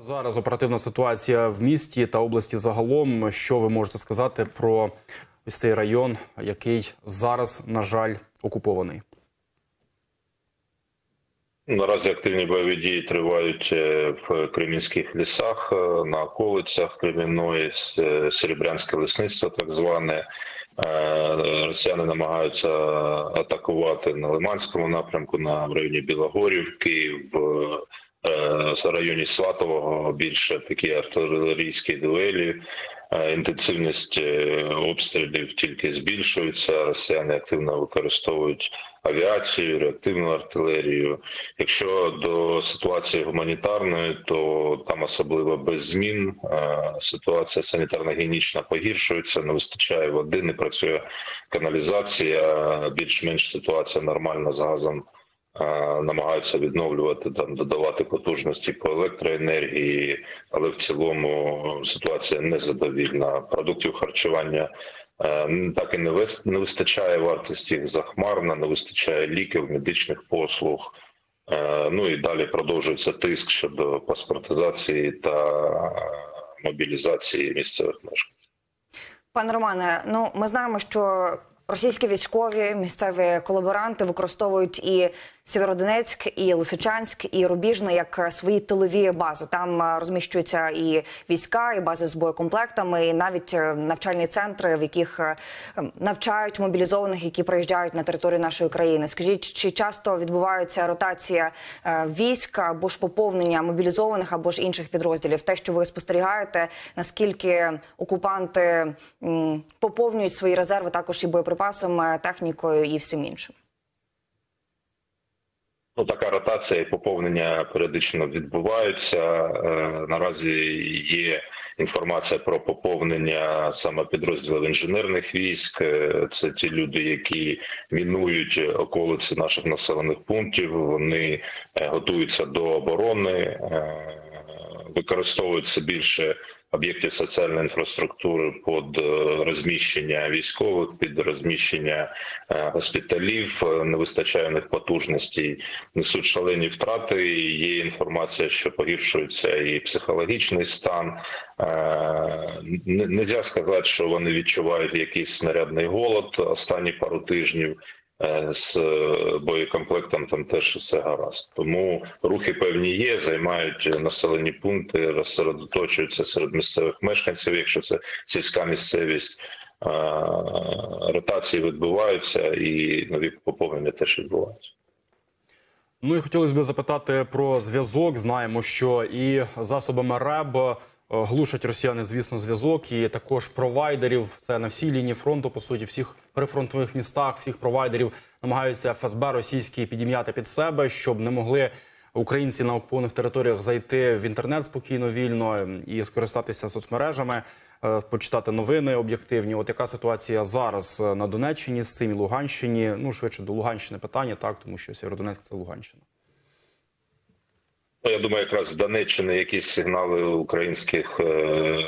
Зараз оперативна ситуація в місті та області загалом. Що ви можете сказати про ось цей район, який зараз, на жаль, окупований? Наразі активні бойові дії тривають е, в кремінських лісах, е, на околицях Кремінної, е, Серебрянське лісництво, так зване. Росіяни намагаються атакувати на Лиманському напрямку, на районі Білогорівки, в районі Сватового більше такі артилерійські дуелі. Е, Інтенсивність е, обстрілів тільки збільшується. Росіяни активно використовують авіацію, реактивну артилерію. Якщо до ситуації гуманітарної, то там особливо без змін. Е, Ситуація санітарно-гігієнічна погіршується, не вистачає води, не працює каналізація. Більш-менш ситуація нормальна з газом. Намагаються відновлювати там, додавати потужності по електроенергії, але в цілому ситуація незадовільна. Продуктів харчування е, так і не вис- вистачає вартості їх захмарна, не вистачає ліків, медичних послуг. Е, Ну і далі продовжується тиск щодо паспортизації та мобілізації місцевих мешканців. Пане Романе, ну ми знаємо, що російські військові місцеві колаборанти використовують і Сєвєродонецьк, і Лисичанськ, і Рубіжне як свої тилові бази. Там е, розміщуються і війська, і бази з боєкомплектами, і навіть е, навчальні центри, в яких е, ем, навчають мобілізованих, які приїжджають на територію нашої країни. Скажіть, чи часто відбувається ротація е, військ або ж поповнення мобілізованих або ж інших підрозділів? Те, що ви спостерігаєте, наскільки окупанти поповнюють свої резерви також і боєприпасами, технікою і всім іншим? Ну, така ротація і поповнення періодично відбуваються. Е, Наразі є інформація про поповнення саме підрозділів інженерних військ. Е, Це ті люди, які мінують околиці наших населених пунктів. Вони е, готуються до оборони, використовується більше об'єктів соціальної інфраструктури під е, розміщення військових, під розміщення е, госпіталів. Е, Не вистачає них потужностей, несуть шалені втрати. Є інформація, що погіршується і психологічний стан. Не можна сказати, що вони відчувають якийсь снарядний голод останні пару тижнів. Е, З боєкомплектом там теж все гаразд. Тому рухи певні є, займають населені пункти, розсередоточуються серед місцевих мешканців, якщо це сільська місцевість. Ротації відбуваються і нові поповнення теж відбуваються. Ну і хотілося б запитати про зв'язок. Знаємо, що і засобами РЕБ глушать росіяни, звісно, зв'язок, і також провайдерів. Це на всій лінії фронту, по суті, всіх прифронтових містах, всіх провайдерів намагаються ФСБ російські підім'яти під себе, щоб не могли українці на окупованих територіях зайти в інтернет спокійно, вільно і скористатися соцмережами, е, почитати новини об'єктивні. От яка ситуація зараз е, на Донеччині з цим і Луганщині? Ну швидше до Луганщини питання, так тому що Сєвєродонецьк – це Луганщина. Ну, Я думаю, якраз з Донеччини якісь сигнали українських е,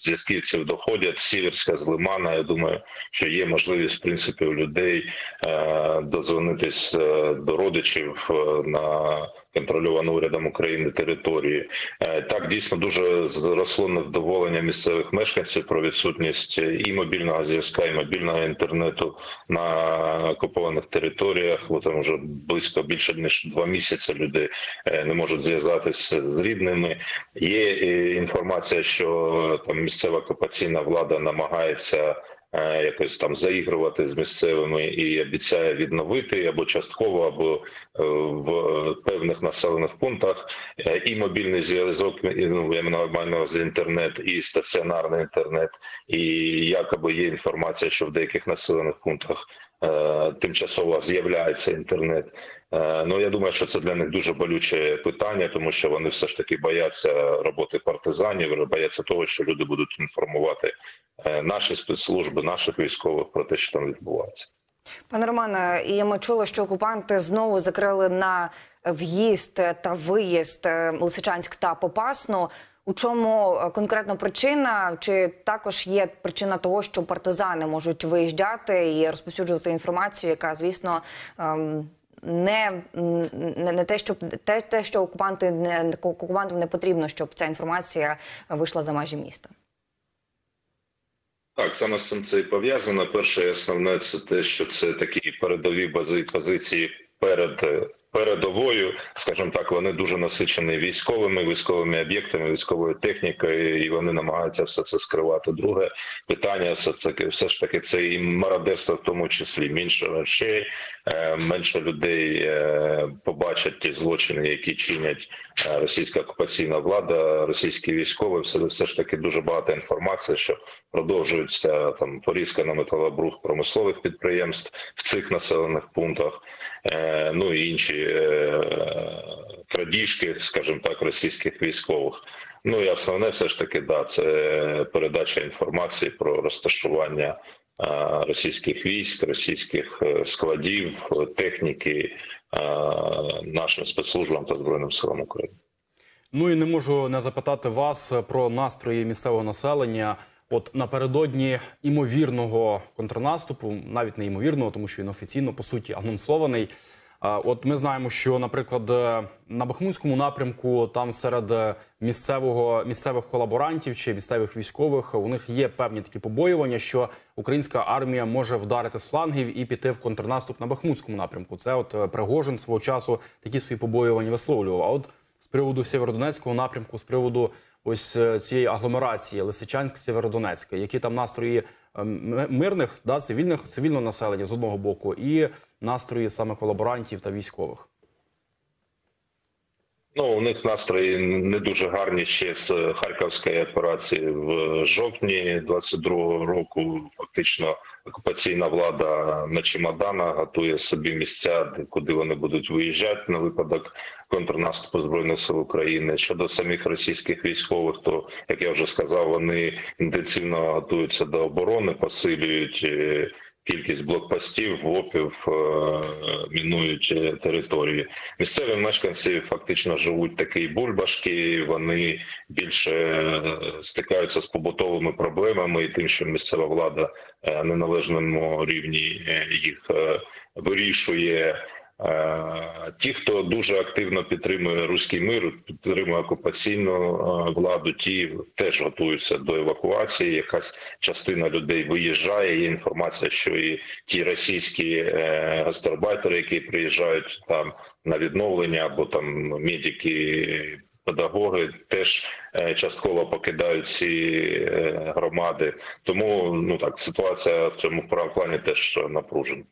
зв'язківців доходять. Сіверська з Лимана. Я думаю, що є можливість в принципі у людей е, дозвонитись е, до родичів е, на контрольовану урядом України території. Е, так дійсно дуже зросло невдоволення місцевих мешканців про відсутність і мобільного зв'язка, і мобільного інтернету на окупованих територіях. Бо там вже близько більше ніж два місяці люди е, не можуть зв'язатися з рідними. Є е, інформація, що там місцева окупаційна влада намагається якось там заігрувати з місцевими і обіцяє відновити або частково, або е, в е, певних населених пунктах е, і мобільний зв'язок, ну маю інтернет, і стаціонарний інтернет, і якоби є інформація, що в деяких населених пунктах е, тимчасово з'являється інтернет. Е, Ну я думаю, що це для них дуже болюче питання, тому що вони все ж таки бояться роботи партизанів, бояться того, що люди будуть інформувати е, наші спецслужби, наших військових про те, що там відбувається. Пане Романе, і ми чули, що окупанти знову закрили на в'їзд та виїзд е, Лисичанськ та Попасну. У чому е, конкретно причина? Чи також є причина того, що партизани можуть виїжджати і розповсюджувати інформацію, яка, звісно, ем, не, не, не те, щоб те, те, що окупанти не окупантам не потрібно, щоб ця інформація вийшла за межі міста. Так, саме з цим це і пов'язано. Перше основне це те, що це такі передові бази позиції перед е, передовою, скажімо так, вони дуже насичені військовими, військовими об'єктами, військовою технікою, і вони намагаються все це скривати. Друге питання все це все ж таки це і мародерство, в тому числі менше речей, е, менше людей е, побачать ті злочини, які чинять е, російська окупаційна влада, російські військові. Все все ж таки дуже багато інформації, що продовжується там порізка на металобрух промислових підприємств в цих населених пунктах. Е, ну і інші е, крадіжки, скажімо так, російських військових. Ну і основне, все ж таки, да, це передача інформації про розташування е, російських військ, російських складів, техніки нашим спецслужбам та збройним силам України. Ну і не можу не запитати вас про настрої місцевого населення. От напередодні імовірного контрнаступу, навіть не імовірного, тому що він офіційно по суті анонсований. От ми знаємо, що, наприклад, е, на Бахмутському напрямку там серед е, місцевого місцевих колаборантів чи місцевих військових у них є певні такі побоювання, що українська армія може вдарити з флангів і піти в контрнаступ на Бахмутському напрямку. Це от е, Пригожин свого часу такі свої побоювання висловлював. А от з приводу Сєвєродонецького напрямку, з приводу ось е, цієї агломерації Лисичанськ, Сєвєродонецьк, які там настрої е, мирних, да, цивільних цивільного населення з одного боку, і настрої саме колаборантів та військових. Ну, у них настрої не дуже гарні ще з харківської операції в жовтні 22-го року. Фактично, окупаційна влада на чемоданах готує собі місця, куди вони будуть виїжджати на випадок контрнаступу збройних сил України. Щодо самих російських військових, то як я вже сказав, вони інтенсивно готуються до оборони, посилюють. Кількість блокпостів, ВОПів, мінуючи е, території. Місцеві мешканці фактично живуть такі бульбашки. Вони більше е, стикаються з побутовими проблемами і тим, що місцева влада е, на належному рівні їх вирішує. Ті, хто дуже активно підтримує руський мир, підтримує окупаційну владу, ті теж готуються до евакуації. Якась частина людей виїжджає. Є інформація, що і ті російські е, гастарбайтери, які приїжджають там на відновлення, або там медики. Педагоги теж е, частково покидають ці е, громади, тому ну так ситуація в цьому плані теж напружена.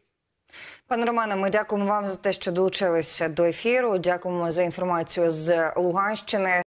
Пане Романе, ми дякуємо вам за те, що долучилися до ефіру. Дякуємо за інформацію з Луганщини.